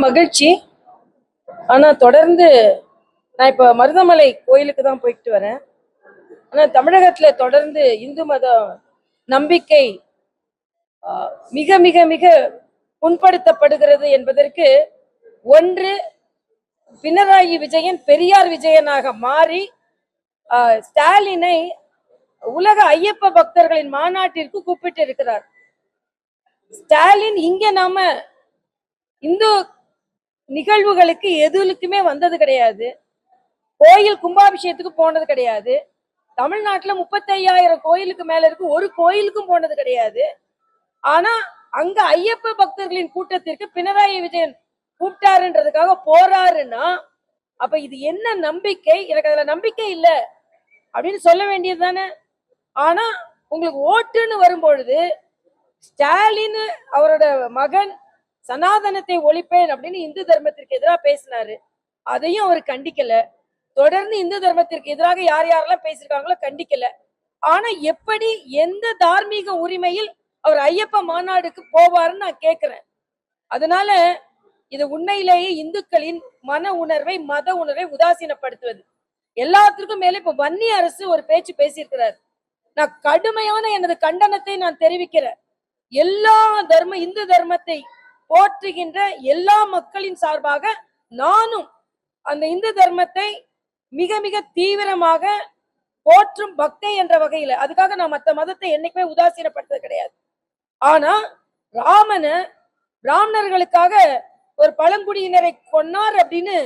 மகிழ்ச்சி. ஆனா தொடர்ந்து நான் இப்ப மருதமலை கோயிலுக்கு தான் போயிட்டு வரேன். ஆனா தமிழகத்துல தொடர்ந்து இந்து மத நம்பிக்கை ஆஹ், மிக மிக மிக புண்படுத்தப்படுகிறது என்பதற்கு ஒன்று பினராயி விஜயன் பெரியார் விஜயனாக மாறி ஆஹ், ஸ்டாலினை உலக ஐயப்ப பக்தர்களின் மாநாட்டிற்கு கூப்பிட்டு இருக்கிறார். ஸ்டாலின் இங்க நாம இந்து நிகழ்வுகளுக்கு எதுலுக்குமே வந்தது கிடையாது. கோயில் கும்பாபிஷேகத்துக்கு போனது கிடையாது. தமிழ்நாட்டுல முப்பத்தையாயிரம் கோயிலுக்கு மேல இருக்கு. ஒரு கோயிலுக்கும் போனது கிடையாது. ஆனா அங்க ஐயப்ப பக்தர்களின் கூட்டத்திற்கு பினராயி விஜயன் கூப்பிட்டாருன்றதுக்காக போறாருன்னா அப்ப இது என்ன நம்பிக்கை? எனக்கு அதுல நம்பிக்கை இல்ல. அப்படின்னு சொல்ல வேண்டியது தானே. ஆனா உங்களுக்கு ஓட்டுன்னு வரும்பொழுது ஸ்டாலின் அவரோட மகன் சனாதனத்தை ஒழிப்பேன் அப்படின்னு இந்து தர்மத்திற்கு எதிராக பேசினாரு. அதையும் அவர் கண்டிக்கல. தொடர்ந்து இந்து தர்மத்திற்கு எதிராக யார் யாரெல்லாம் பேசியிருக்காங்களோ கண்டிக்கல. ஆனா எப்படி எந்த தார்மீக உரிமையில் அவர் ஐயப்ப மாநாடுக்கு போவாருன்னு நான் கேட்கிறேன் அதனால இது உண்மையிலேயே இந்துக்களின் மன உணர்வை மத உணர்வை உதாசீனப்படுத்துவது. எல்லாத்திற்கும் மேல இப்ப வன்னி அரசு ஒரு பேச்சு பேசியிருக்கிறார். நான் கடுமையான எனது கண்டனத்தை நான் தெரிவிக்கிறேன். எல்லா தர்ம இந்து தர்மத்தை போற்றுகின்ற எல்லா மக்களின் சார்பாக நானும் அந்த இந்து தர்மத்தை மிக மிக தீவிரமாக போற்றும் பக்தை என்ற வகையில அதுக்காக நான் மற்ற மதத்தை என்னைக்குமே உதாசீனப்படுத்தது கிடையாது. ஆனா ராமனை பிராமணர்களுக்காக ஒரு பழங்குடியினரை கொன்னார் அப்படின்னு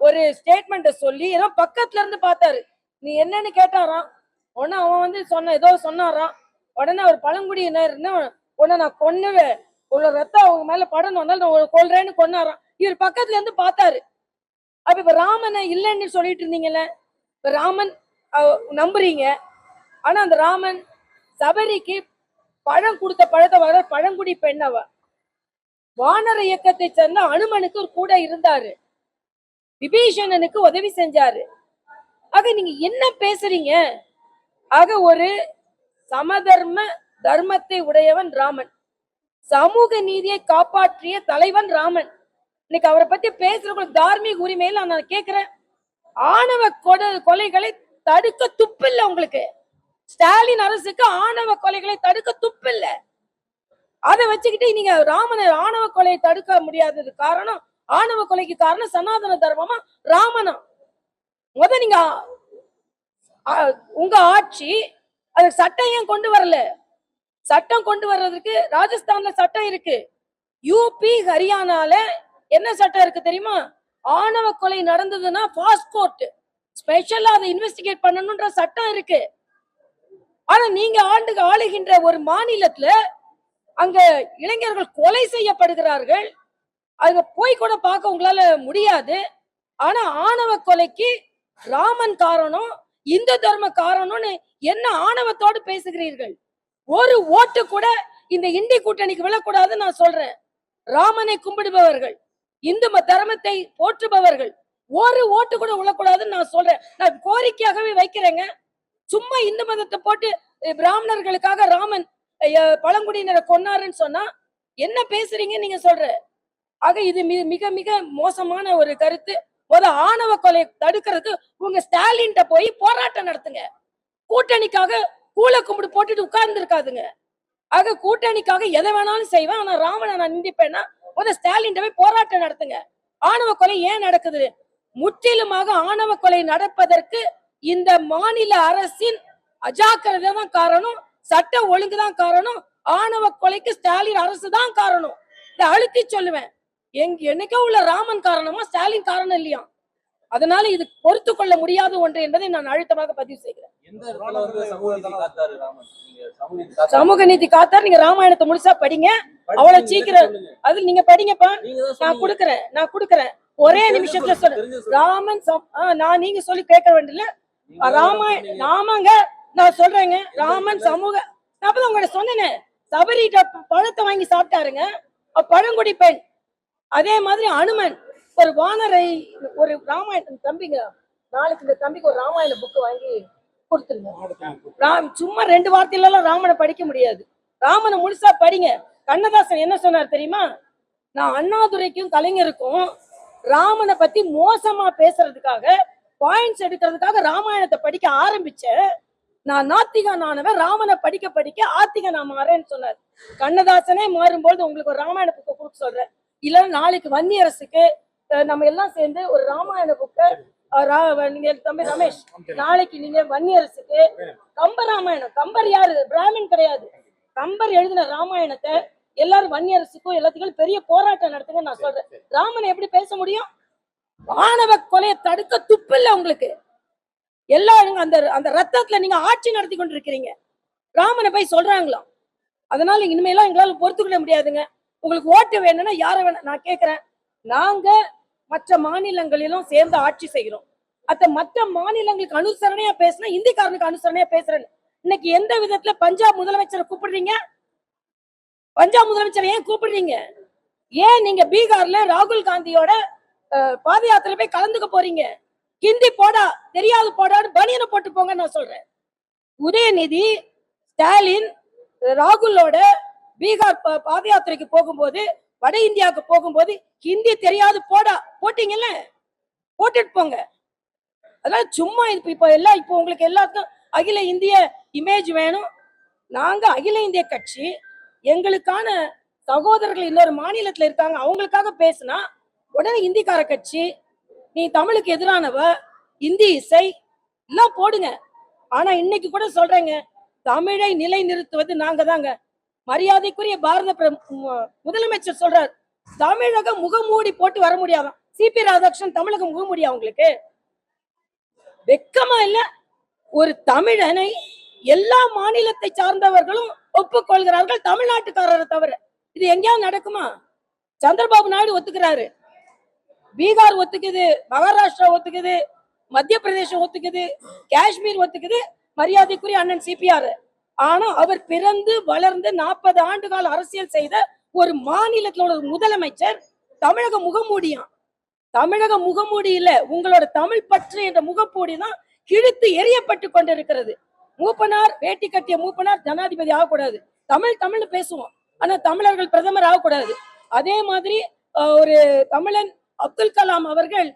ஒரு ஸ்டேட்மெண்ட்டை சொல்லி ஏதோ பக்கத்துல இருந்து பார்த்தாரு. நீ என்னன்னு கேட்டாராம். உடனே அவன் வந்து சொன்ன ஏதோ சொன்னாராம். உடனே ஒரு பழங்குடியினர்னு உன்னை நான் கொன்னுவேன். இவ்வளவு ரத்தம் அவங்க மேல படணும் நான் கொள்றேன்னு கொண்டாராம். இவர் பக்கத்துல இருந்து பார்த்தாரு. அப்ப இப்ப ராமனை இல்லைன்னு சொல்லிட்டு இருந்தீங்கல்ல? இப்ப ராமன் நம்புறீங்க. ஆனா அந்த ராமன் சபரிக்கு பழம் கொடுத்த பழத்தை வர பழங்குடி பெண்ணவ வானர இயக்கத்தை சேர்ந்த அனுமனுக்கு ஒரு கூட இருந்தாரு. விபீஷணனுக்கு உதவி செஞ்சாரு. ஆக நீங்க என்ன பேசுறீங்க? ஆக ஒரு சமதர்ம தர்மத்தை உடையவன் ராமன். சமூக நீதியை காப்பாற்றிய தலைவன் ராமன். இன்னைக்கு அவரை பத்தி பேசுறவங்களுக்கு தார்மீக உரிமையில நான் கேக்குறேன். ஆணவ கொடை கொலைகளை தடுக்க துப்பில்ல உங்களுக்கு. ஸ்டாலின் அரசுக்கு ஆணவ கொலைகளை தடுக்க துப்பில்ல. அதை வச்சுக்கிட்டு நீங்க ராமனை ஆணவ கொலையை தடுக்க முடியாதது காரணம் ஆணவ கொலைக்கு காரணம் சனாதன தர்மமா ராமனா? முத நீங்க உங்க ஆட்சி அது சட்டம் ஏன் கொண்டு வரல? சட்டம் கொண்டு வர்றதுக்கு ராஜஸ்தான்ல சட்டம் இருக்கு. யூபி ஹரியானால என்ன சட்டம் இருக்கு தெரியுமா? ஆணவ கொலை நடந்ததுன்னா பாஸ்போர்ட் கோர்ட் ஸ்பெஷலா அதை இன்வெஸ்டிகேட் பண்ணணும்ன்ற சட்டம் இருக்கு. ஆனா நீங்க ஆண்டு ஆளுகின்ற ஒரு மாநிலத்துல அங்க இளைஞர்கள் கொலை செய்யப்படுகிறார்கள். அங்க போய் கூட பார்க்க உங்களால முடியாது. ஆனா ஆணவ கொலைக்கு ராமன் காரணம் இந்து தர்ம காரணம்னு என்ன ஆணவத்தோடு பேசுகிறீர்கள்? ஒரு ஓட்டு கூட இந்த இந்தி கூட்டணிக்கு விழக்கூடாதுன்னு நான் சொல்றேன். ராமனை கும்பிடுபவர்கள் இந்து மத தர்மத்தை போற்றுபவர்கள் ஒரு ஓட்டு கூட விழக்கூடாதுன்னு நான் சொல்றேன். நான் கோரிக்கையாகவே வைக்கிறேங்க. சும்மா இந்து மதத்தை போட்டு பிராமணர்களுக்காக ராமன் பழங்குடியினரை கொன்னாருன்னு சொன்னா என்ன பேசுறீங்க நீங்க சொல்ற ஆக இது மிக மிக மோசமான ஒரு கருத்து. ஒரு ஆணவ கொலை தடுக்கிறதுக்கு உங்க ஸ்டாலின்ட்ட போய் போராட்டம் நடத்துங்க. கூட்டணிக்காக கூலை கும்பிடு போட்டுட்டு உட்கார்ந்து இருக்காதுங்க ஆக கூட்டணிக்காக எதை வேணாலும் செய்வேன். ஆனா ராமனை நான் நிந்திப்பேன்னா முத ஸ்டாலின் போய் போராட்டம் நடத்துங்க. ஆணவ கொலை ஏன் நடக்குது? முற்றிலுமாக ஆணவ கொலை நடப்பதற்கு இந்த மாநில அரசின் அஜாக்கிரதை தான் காரணம். சட்ட ஒழுங்கு தான் காரணம். ஆணவ கொலைக்கு ஸ்டாலின் அரசு தான் காரணம். இதை அழுத்தி சொல்லுவேன். எங்க என்னைக்கோ உள்ள ராமன் காரணமா ஸ்டாலின் காரணம் இல்லையா? அதனால இது பொறுத்து கொள்ள முடியாத ஒன்று என்பதை நான் அழுத்தமாக பதிவு செய்கிறேன். சமூக நீதி காத்தாரு ராமன்? நீங்க சமூக நீதி காத்தாரு. சமூக நீதி காத்தார் நீங்க ராமாயணத்தை முழுசா படிங்க. அவ்வளவு சீக்கிரம். அதுல நீங்க படிங்கப்பா. நான். கொடுக்கறேன் நான் கொடுக்கறேன். ஒரே நிமிஷத்துல சொல்றேன். ராமன் நான் நீங்க சொல்லி கேட்க ராமாய சொன்னீங்க. ராமங்க நான் சொல்றேங்க. ராமன் சமூக நான் அப்பதான் உங்கள்ட்ட சொன்னேனே. சபரிட்ட பழத்தை வாங்கி சாப்பிட்டாருங்க. பழங்குடி பெண் அதே மாதிரி அனுமன். ஒரு வானரை ஒரு ராமாயணம் தம்பிங்க நாளைக்கு இந்த தம்பிக்கு ஒரு ராமாயண புக் வாங்கி கொடுத்துருங்க. ராம் சும்மா ரெண்டு வார்த்தையிலலாம் ராமனை படிக்க முடியாது. ராமனை முழுசா படிங்க. கண்ணதாசன் என்ன சொன்னார் தெரியுமா? நான் அண்ணாதுரைக்கும் கலைஞருக்கும் ராமனை பத்தி மோசமா பேசுறதுக்காக பாயிண்ட்ஸ் எடுக்கிறதுக்காக ராமாயணத்தை படிக்க ஆரம்பிச்சேன். நான் நாத்திகா நானவன் ராமனை படிக்க படிக்க ஆத்திகன் நான் மாறேன்னு சொன்னார். கண்ணதாசனே மாறும்போது உங்களுக்கு ஒரு ராமாயண புக்கை கொடுக்க சொல்றேன். இல்லைன்னா நாளைக்கு வன்னியரசுக்கு நம்ம எல்லாம் சேர்ந்து ஒரு ராமாயண புக்கை நீங்க தம்பி ரமேஷ் நாளைக்கு நீங்க வன்னியரசுக்கு கம்ப ராமாயணம் கம்பர் யாரு? பிராமின் கிடையாது. கம்பர் எழுதின ராமாயணத்தை எல்லாரும் வன்னியரசுக்கும் எல்லாத்துக்கும் பெரிய போராட்டம் நடத்துங்க நான் சொல்றேன். ராமனை எப்படி பேச முடியும்? ஆணவ கொலையை தடுக்க துப்பு இல்ல உங்களுக்கு. எல்லாரும் அந்த அந்த ரத்தத்துல நீங்க ஆட்சி நடத்தி கொண்டிருக்கிறீங்க. ராமனை போய் சொல்றாங்களாம். அதனால இனிமேலாம் எங்களால பொறுத்துக்கொள்ள முடியாதுங்க. உங்களுக்கு ஓட்டு வேணும்னா யாரை வேணா நான் கேக்குறேன். நாங்க மற்ற மாநிலங்களிலும் சேர்ந்து ஆட்சி செய்கிறோம். அத்த மற்ற மாநிலங்களுக்கு அனுசரணையா பேசினா இந்திக்காரனுக்கு அனுசரணையா பேசுறேன் இன்னைக்கு எந்த விதத்துல பஞ்சாப் முதலமைச்சரை கூப்பிடுறீங்க? பஞ்சாப் முதலமைச்சரை ஏன் கூப்பிடுறீங்க? ஏன் நீங்க பீகார்ல ராகுல் காந்தியோட பாத யாத்திரை போய் கலந்துக்க போறீங்க? ஹிந்தி போடா தெரியாது போடான்னு பனியனை போட்டு போங்க நான் சொல்றேன். உதயநிதி ஸ்டாலின் ராகுலோட பீகார் பாத யாத்திரைக்கு போகும்போது வட இந்தியாவுக்கு போகும்போது ஹிந்தி தெரியாது போடா போட்டீங்கல்ல? போட்டுட்டு போங்க. அதனால சும்மா இது இப்போ எல்லாம் இப்போ உங்களுக்கு எல்லாத்துக்கும் அகில இந்திய இமேஜ் வேணும். நாங்க அகில இந்திய கட்சி எங்களுக்கான சகோதரர்கள் இன்னொரு மாநிலத்துல இருக்காங்க அவங்களுக்காக பேசுனா உடனே இந்திக்கார கட்சி நீ தமிழுக்கு எதிரானவ இந்தி இசை எல்லாம் போடுங்க. ஆனா இன்னைக்கு கூட சொல்றேங்க தமிழை நிலைநிறுத்துவது நாங்க தாங்க மரியாதைக்குரிய பாரத முதலமைச்சர் சொல்றார் தமிழகம் முகமூடி போட்டு வர முடியாதாம் சிபி ராதாகிருஷ்ணன் தமிழகம் முகமூடியா அவங்களுக்கு வெக்கமா இல்ல. ஒரு தமிழனை எல்லா மாநிலத்தை சார்ந்தவர்களும் ஒப்புக்கொள்கிறார்கள் தமிழ்நாட்டுக்காரரை தவிர. இது எங்கேயாவது நடக்குமா? சந்திரபாபு நாயுடு ஒத்துக்கிறாரு. பீகார் ஒத்துக்குது மகாராஷ்டிரா ஒத்துக்குது மத்திய பிரதேசம் ஒத்துக்குது காஷ்மீர் ஒத்துக்குது மரியாதைக்குரிய அண்ணன் சிபிஆர் ஆனா அவர் பிறந்து வளர்ந்து நாற்பது ஆண்டு கால அரசியல் செய்த ஒரு மாநிலத்தோட முதலமைச்சர் தமிழக முகமூடியாம் தமிழக முகமூடி இல்ல உங்களோட தமிழ் பற்று என்ற முகப்பூடி தான் கிழித்து எரியப்பட்டு கொண்டிருக்கிறது. மூப்பனார் வேட்டி கட்டிய மூப்பனார் ஜனாதிபதி ஆகக்கூடாது. தமிழ் தமிழ்னு பேசுவோம். ஆனா தமிழர்கள் பிரதமர் ஆகக்கூடாது. அதே மாதிரி ஒரு தமிழன் அப்துல் கலாம் அவர்கள்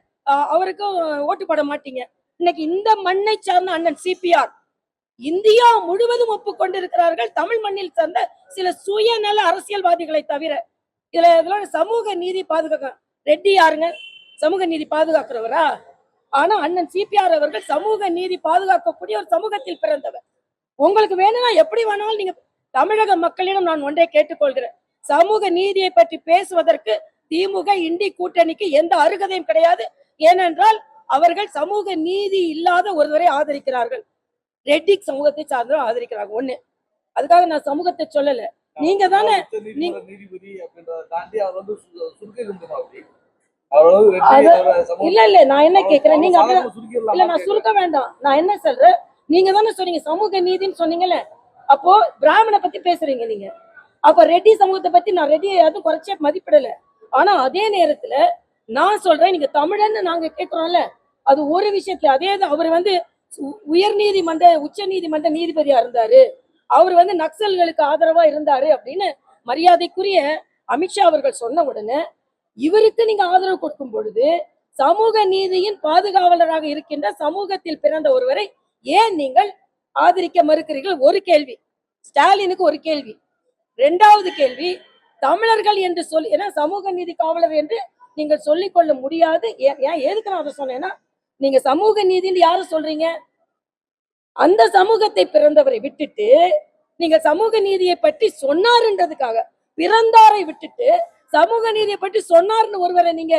அவருக்கும் ஓட்டு போட மாட்டீங்க. இன்னைக்கு இந்த மண்ணை சார்ந்த அண்ணன் சிபிஆர் இந்தியா முழுவதும் ஒப்புக்கொண்டிருக்கிறார்கள். தமிழ் மண்ணில் சார்ந்த சில சுயநல அரசியல்வாதிகளை தவிர இதுல இதெல்லாம் சமூக நீதி பாதுகாக்க ரெட்டி யாருங்க? சமூக நீதி பாதுகாக்கிறவரா? ஆனா அண்ணன் சிபிஆர் அவர்கள் சமூக நீதி பாதுகாக்கக்கூடிய ஒரு சமூகத்தில் பிறந்தவர். உங்களுக்கு வேணும்னா எப்படி வேணாலும் நீங்க தமிழக மக்களிடம் நான் ஒன்றை கேட்டுக்கொள்கிறேன். சமூக நீதியை பற்றி பேசுவதற்கு திமுக இண்டி கூட்டணிக்கு எந்த அருகதையும் கிடையாது. ஏனென்றால் அவர்கள் சமூக நீதி இல்லாத ஒருவரை ஆதரிக்கிறார்கள். ரெட்டி சமூகத்தை சார்ந்தவர் ஆதரிக்கிறாங்க. ஒண்ணு. அதுக்காக நான் சமூகத்தை சொல்லல. நீங்க தானே நீதிபதி அப்படின்றத தாண்டி அவர் வந்து சுருக்க இல்ல இல்ல நான் என்ன கேக்குறேன்? நீங்க இல்ல நான். சுருக்க வேண்டாம். நான் என்ன சொல்றேன்? நீங்க தானே சொன்னீங்க சமூக நீதின்னு சொன்னீங்கல்ல. அப்போ பிராமண பத்தி பேசுறீங்க நீங்க. அப்ப ரெட்டி சமூகத்தை பத்தி நான் ரெட்டியை எதுவும் குறைச்சே மதிப்பிடல. ஆனா அதே நேரத்துல நான் சொல்றேன் நீங்க தமிழன்னு நாங்க கேட்கிறோம்ல அது ஒரு விஷயத்துல அதே அவர் வந்து உயர் நீதிமன்ற உச்ச நீதிமன்ற நீதிபதியா இருந்தாரு. அவர் வந்து நக்சல்களுக்கு ஆதரவா இருந்தாரு அப்படின்னு மரியாதைக்குரிய அமித்ஷா அவர்கள் சொன்ன உடனே இவருக்கு நீங்க ஆதரவு கொடுக்கும் பொழுது சமூக நீதியின் பாதுகாவலராக இருக்கின்ற சமூகத்தில் பிறந்த ஒருவரை ஏன் நீங்கள் ஆதரிக்க மறுக்கிறீர்கள்? ஒரு கேள்வி. ஸ்டாலினுக்கு ஒரு கேள்வி. இரண்டாவது கேள்வி தமிழர்கள் என்று சொல்லி ஏன்னா சமூக நீதி காவலர் என்று நீங்கள் சொல்லிக்கொள்ள முடியாது. ஏன் ஏன் எதுக்கு நான் அதை சொன்னேன்னா நீங்க சமூக நீதின்னு யாரை சொல்றீங்க? அந்த சமூகத்தை பிறந்தவரை விட்டுட்டு நீங்க சமூக நீதியை பற்றி சொன்னாருன்றதுக்காக பிறந்தாரை விட்டுட்டு சமூக நீதியை பற்றி சொன்னார்னு ஒருவரை நீங்க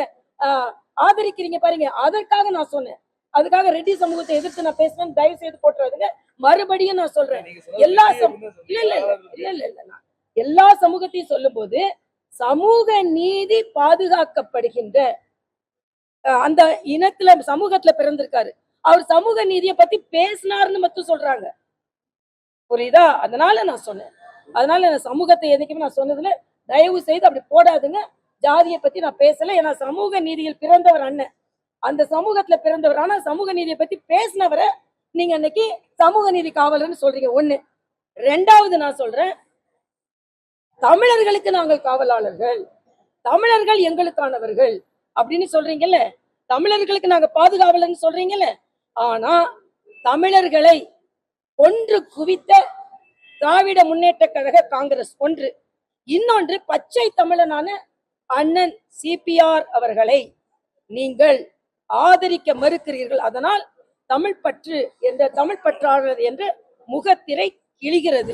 ஆதரிக்கிறீங்க பாருங்க. அதற்காக நான் சொன்னேன். அதுக்காக ரெட்டி சமூகத்தை எதிர்த்து நான் பேசுறேன். தயவு செய்து போட்டுறாதுங்க. மறுபடியும் நான் சொல்றேன். எல்லா இல்ல இல்ல இல்ல. இல்ல இல்ல எல்லா சமூகத்தையும் சொல்லும்போது சமூக நீதி பாதுகாக்கப்படுகின்ற அந்த இனத்துல சமூகத்துல பிறந்திருக்காரு. அவர் சமூக நீதியை பத்தி பேசினாருன்னு மட்டும் சொல்றாங்க. புரியுதா? அதனால நான் சொன்னேன். அதனால நான் சமூகத்தை எதுக்குமே நான் சொன்னதுல தயவு செய்து அப்படி போடாதுங்க. ஜாதியை பத்தி நான் பேசல. ஏன்னா சமூக நீதியில் பிறந்தவர் அண்ணன். அந்த சமூகத்துல பிறந்தவர். ஆனா சமூக நீதியை பத்தி பேசினவரை நீங்க அன்னைக்கு சமூக நீதி காவலர்னு சொல்றீங்க. ஒண்ணு. ரெண்டாவது நான் சொல்றேன். தமிழர்களுக்கு நாங்கள் காவலாளர்கள். தமிழர்கள் எங்களுக்கானவர்கள். அப்படின்னு சொல்றீங்கல்ல? தமிழர்களுக்கு நாங்க பாதுகாவலன்னு சொல்றீங்கல்ல? ஆனா தமிழர்களை ஒன்று குவித்த திராவிட முன்னேற்ற கழக காங்கிரஸ் ஒன்று. இன்னொன்று பச்சை தமிழனான அண்ணன் சிபிஆர் அவர்களை நீங்கள் ஆதரிக்க மறுக்கிறீர்கள். அதனால் தமிழ் பற்று என்ற தமிழ் பற்றாளர் என்ற முகத்திரை கிழிகிறது.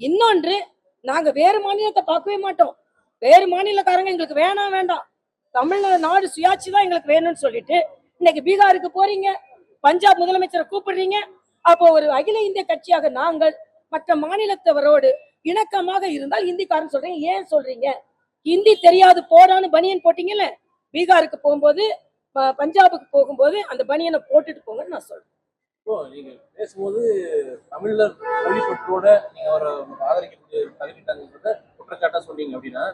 இன்னொன்று நாங்க வேறு மாநிலத்தை பார்க்கவே மாட்டோம். வேறு மாநிலக்காரங்க எங்களுக்கு வேணாம் வேண்டாம். தமிழ்நாடு சுயாட்சி தான் எங்களுக்கு வேணும்னு சொல்லிட்டு இன்னைக்கு பீகாருக்கு போறீங்க பஞ்சாப் முதலமைச்சரை கூப்பிடுறீங்க அப்போ ஒரு அகில இந்திய கட்சியாக நாங்கள் மற்ற மாநிலத்தவரோடு இணக்கமாக இருந்தால் ஹிந்திக்காரன் சொல்றீங்க ஏன் சொல்றீங்க? ஹிந்தி தெரியாது போடான்னு பனியன் போட்டீங்கல்ல? பீகாருக்கு போகும்போது பஞ்சாபுக்கு போகும்போது அந்த பனியனை போட்டுட்டு போங்கன்னு நான் சொல்றேன். இப்போ நீங்க பேசும்போது தமிழர் மொழிப்பற்றோட நீங்க அவரை ஆதரிக்கக்கூடிய தகுதிட்டாங்கன்றத குற்றச்சாட்டா சொன்னீங்க அப்படின்னா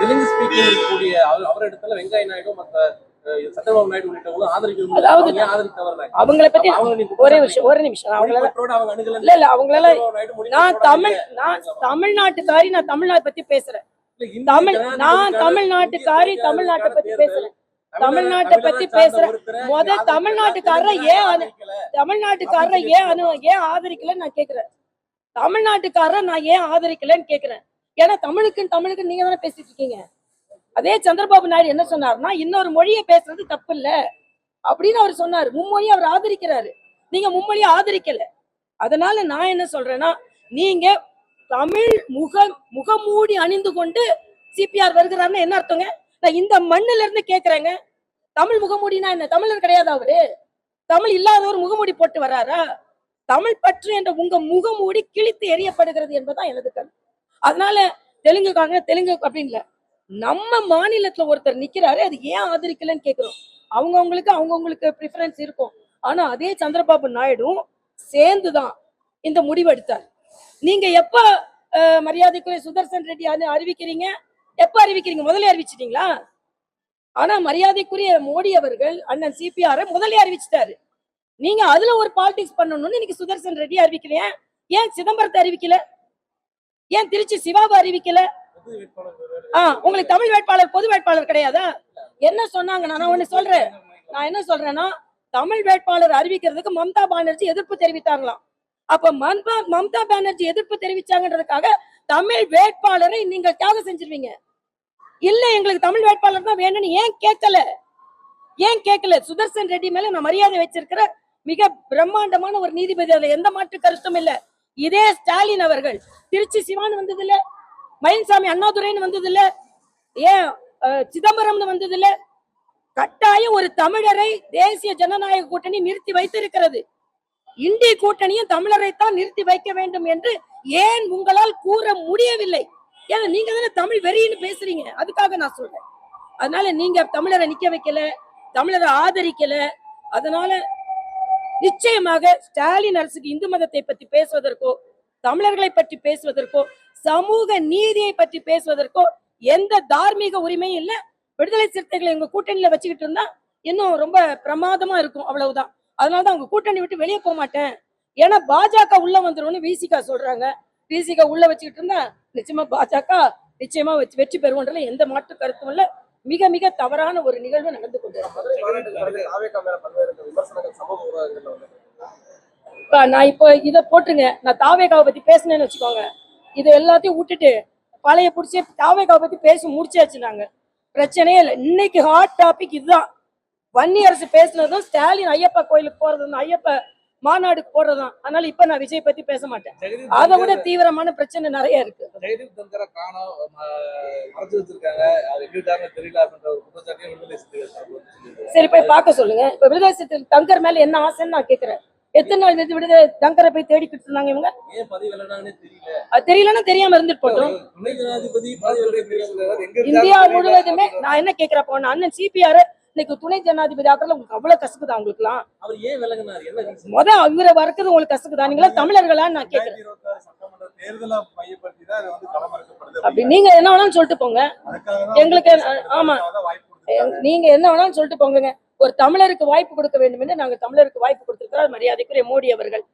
தெலுங்கு ஸ்பீக்கிங் இருக்கக்கூடிய அவர் இடத்துல வெங்காய நாயுடு மற்ற சந்திரபாபு நாயுடு உள்ளிட்டவங்களும் அவங்கள பத்தி ஒரே நிமிஷம் ஒரு நிமிஷம். அவங்களால இல்ல இல்ல அவங்களால நான் தமிழ் நான் தமிழ்நாட்டுக்காரி நான் தமிழ்நாட்டை பத்தி பேசுறேன். தமிழ் நான் தமிழ்நாட்டுக்காரி தமிழ்நாட்டை பத்தி பேசுறேன். தமிழ்நாட்டை பத்தி. ஒருத்தரை முத தமிழ்நாட்டுக்காரரை ஏன். தமிழ்நாட்டுக்காரரை ஏன் அனு ஏன் ஆதரிக்கலன்னு நான் கேக்குறேன். தமிழ்நாட்டுக்காரரை நான் ஏன் ஆதரிக்கலன்னு கேக்குறேன். ஏன்னா தமிழுக்குன்னு தமிழுக்கு நீங்க தானே பேசிட்டு இருக்கீங்க. அதே சந்திரபாபு நாயுடு என்ன சொன்னாருன்னா இன்னொரு மொழியை பேசுறது தப்பு இல்ல அப்படின்னு அவர் சொன்னாரு. மும்மொழியை அவர் ஆதரிக்கிறாரு. நீங்க மும்மொழியை ஆதரிக்கல. அதனால நான் என்ன சொல்றேன்னா நீங்க தமிழ் முக முகமூடி அணிந்து கொண்டு சிபிஆர் வருகிறாருன்னு என்ன அர்த்தங்க? நான் இந்த மண்ணுல இருந்து கேக்குறேங்க. தமிழ் முகமூடினா என்ன? தமிழர் கிடையாது அவரு. தமிழ் இல்லாதவர் முகமூடி போட்டு வராரா? தமிழ் பற்று என்ற உங்க முகமூடி கிழித்து எறியப்படுகிறது என்பதுதான் எனது கருத்து. அதனால தெலுங்குக்காங்க தெலுங்கு அப்படின்னு இல்லை. நம்ம மாநிலத்துல ஒருத்தர் நிக்கிறாரு அது ஏன் ஆதரிக்கலன்னு கேக்குறோம். அவங்கவுங்களுக்கு அவங்கவுங்களுக்கு ப்ரிஃபரன்ஸ் இருக்கும். ஆனா அதே சந்திரபாபு நாயுடும் சேர்ந்துதான் இந்த முடிவெடுத்தார் நீங்க எப்ப மரியாதைக்குரிய சுதர்சன் ரெட்டி அறிவிக்கிறீங்க? எப்ப அறிவிக்கிறீங்க? முதலே அறிவிச்சிட்டீங்களா? ஆனா மரியாதைக்குரிய மோடி அவர்கள் அண்ணன் சிபிஆர் முதலே அறிவிச்சிட்டாரு. நீங்க அதுல ஒரு பாலிடிக்ஸ் பண்ணணும்னு இன்னைக்கு சுதர்சன் ரெட்டி அறிவிக்கிறேன் ஏன் சிதம்பரத்தை அறிவிக்கல? ஏன் திருச்சி சிவாவை அறிவிக்கல? ஆ உங்களுக்கு தமிழ் வேட்பாளர் பொது வேட்பாளர் கிடையாதா? என்ன சொன்னாங்க? நான் ஒண்ணு சொல்றேன். நான் என்ன சொல்றேன்னா தமிழ் வேட்பாளர் அறிவிக்கிறதுக்கு மம்தா பானர்ஜி எதிர்ப்பு தெரிவித்தாங்களாம். அப்ப மம்தா மம்தா பானர்ஜி எதிர்ப்பு தெரிவிச்சாங்கன்றதுக்காக தமிழ் வேட்பாளரை நீங்கள் தியாகம் செஞ்சிருவீங்க. இல்ல எங்களுக்கு தமிழ் வேட்பாளர் தான் வேணும்னு ஏன் கேட்கல? ஏன் கேட்கல? சுதர்சன் ரெட்டி மேல நான் மரியாதை வச்சிருக்கிற மிக பிரம்மாண்டமான ஒரு நீதிபதி அதுல எந்த மாற்று கருத்தும் இல்லை. இதே ஸ்டாலின் அவர்கள் திருச்சி சிவான் வந்தது இல்ல மயின்சாமி அண்ணாதுரைன்னு வந்தது இல்ல ஏன் சிதம்பரம்னு வந்தது இல்ல கட்டாயம் ஒரு தமிழரை தேசிய ஜனநாயக கூட்டணி நிறுத்தி வைத்திருக்கிறது. இந்திய கூட்டணியும் தமிழரை தான் நிறுத்தி வைக்க வேண்டும் என்று ஏன் உங்களால் கூற முடியவில்லை? ஏன்னா நீங்க தானே தமிழ் வெறின்னு பேசுறீங்க. அதுக்காக நான் சொல்றேன். அதனால நீங்க தமிழரை நிக்க வைக்கல தமிழரை ஆதரிக்கல அதனால நிச்சயமாக ஸ்டாலின் அரசுக்கு இந்து மதத்தை பற்றி பேசுவதற்கோ தமிழர்களை பற்றி பேசுவதற்கோ சமூக நீதியை பற்றி பேசுவதற்கோ எந்த தார்மீக உரிமையும் இல்லை. விடுதலை சிறுத்தைகளை உங்க கூட்டணியில வச்சுக்கிட்டு இருந்தா இன்னும் ரொம்ப பிரமாதமா இருக்கும் அவ்வளவுதான். அதனாலதான் உங்க கூட்டணி விட்டு வெளியே போக மாட்டேன். ஏன்னா பாஜக உள்ள வந்துரும்னு விசிகா சொல்றாங்க. விசிகா உள்ள வச்சுக்கிட்டு இருந்தா நிச்சயமா பாஜக நிச்சயமா வச்சு வெற்றி பெறுவோன்றதுல எந்த மாற்று கருத்தும் இல்லை. மிக மிக தவறான ஒரு நிகழ்வு நடந்து கொண்டிருக்கு நான் இப்போ இதை போட்டுருங்க. நான் தாவேகாவை பத்தி பேசினேன்னு வச்சுக்கோங்க. இது எல்லாத்தையும் விட்டுட்டு பழைய பிடிச்சி தாவேகாவை பத்தி பேசி முடிச்சாச்சு நாங்க. பிரச்சனையே இல்லை. இன்னைக்கு ஹாட் டாபிக் இதுதான். வன்னி அரசு பேசுனதும் ஸ்டாலின் ஐயப்பா கோயிலுக்கு போறதும் ஐயப்ப மாநாடுக்கு போறதும் அதனால இப்ப நான் விஜய் பத்தி பேச மாட்டேன். அதை விட தீவிரமான பிரச்சனை நிறைய இருக்கு. ஜெகதீப் தங்கரை காணோம். ம- மறைச்சு வச்சிருக்காங்க. அது எங்கிட்டாங்கன்னு தெரியல அப்படின்ற ஒரு குற்றச்சாட்டையும் விடுதலை சிறுத்தைகள் சரி போய் பார்க்க சொல்லுங்க. இப்ப விடுதலை சிறுத்தைகள் தங்கர் மேல என்ன ஆசைன்னு நான் கேக்குறேன். எத்தனை நாள் இது விடுதலை தங்கரை போய் தேடிக்கிட்டு இருந்தாங்க இவங்க? அது தெரியலன்னா தெரியாம இருந்துட்டு போட்டோம். இந்தியா முழுவதுமே. நான் என்ன கேக்குறப்போ நான் அண்ணன் சிபிஆர் இன்னைக்கு துணை ஜனாதிபதி ஆக்கிறதுல உங்களுக்கு அவ்வளவு கசக்குதா உங்களுக்குலாம் அவர் ஏன் விலகினார்? முத இவரை வரக்குது உங்களுக்கு கசக்குதா? நீங்களா தமிழர்களான்னு நான் களமிறக்கப்படுது அப்படி நீங்க என்ன வேணாலும் சொல்லிட்டு போங்க. எங்களுக்கு, ஆமா. நீங்க என்ன வேணாலும் சொல்லிட்டு போங்க ஒரு தமிழருக்கு வாய்ப்பு கொடுக்க வேண்டும் என்று நாங்க தமிழருக்கு வாய்ப்பு கொடுத்திருக்கிறார் மரியாதைக்குரிய மோடி அவர்கள்.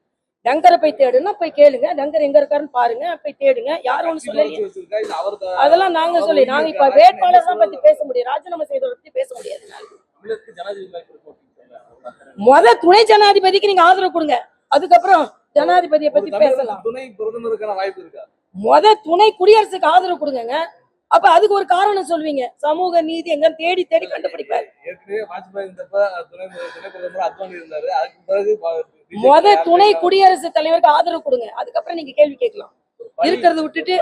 டங்கரை போய் தேடுன்னா போய் கேளுங்க. டங்கர் எங்க இருக்காருன்னு பாருங்க. போய் தேடுங்க. யாரும் ஒண்ணு அவருக்கு அதெல்லாம் நாங்க சொல்லி நாங்க? இப்ப வேட்பாளர் தான் பத்தி பேச முடியும் ராஜினாமா செய்ததை பத்தி பேச முடியாது. முத துணை ஜனாதிபதிக்கு நீங்க ஆதரவு கொடுங்க. அதுக்கப்புறம் ஜனாதிபதியை பத்தி பேசலாம். துணை பிரதமருக்கான வாய்ப்பு இருக்கா? முத துணை குடியரசுக்கு ஆதரவு கொடுங்கங்க. அப்ப அதுக்கு ஒரு காரணம் சொல்வீங்க. சமூக நீதி எங்க தேடி தேடி கண்டுபிடிப்பாரு. முத துணை இருக்கா? குடியரசுத் தலைவருக்கு ஆதரவு கொடுங்க. அதுக்கப்புறம் நீங்க கேள்வி கேட்கலாம். இருக்கிறத விட்டுட்டு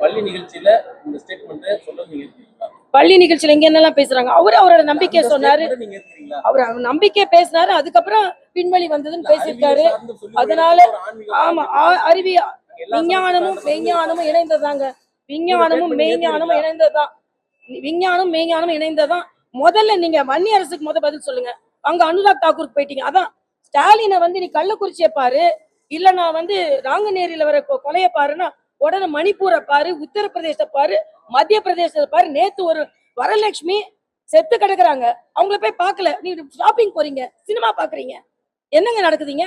பள்ளி நிகழ்ச்சியில சொல்லி இந்த ஸ்டேட்மெண்ட் சொல்றது நீங்க பள்ளி நிகழ்ச்சியில எங்க என்னெல்லாம் பேசுறாங்க? அவரு அவரோட நம்பிக்கையை சொன்னாரு. அவர் அவர் நம்பிக்கை பேசினாரு. அதுக்கப்புறம் விண்வெளி வந்ததுன்னு பேசியிருக்காரு. அதனால ஆமா ஆ- அறிவி விஞ்ஞானமும் மெய்ஞானமும் இணைந்ததாங்க. விஞ்ஞானமும் மெய்ஞானமும் இணைந்ததுதான் விஞ்ஞானம் மெய்ஞானம் இணைந்ததான் முதல்ல நீங்க வன்னி அரசுக்கு முத பதில் சொல்லுங்க. அங்க அனுராக் தாக்கூருக்கு போயிட்டீங்க. அதான் ஸ்டாலினை வந்து நீ கள்ளக்குறிச்சியை பாரு. இல்ல நான் வந்து நாங்குநேரியில வர கொலைய பாருன்னா உடனே மணிப்பூரை பாரு உத்தரப்பிரதேசத்தை பாரு மத்திய பிரதேசத்தை பாரு. நேத்து ஒரு வரலட்சுமி செத்து கிடக்குறாங்க. அவங்கள போய் பார்க்கல. நீ ஷாப்பிங் போறீங்க சினிமா பாக்குறீங்க என்னங்க நடக்குதுங்க?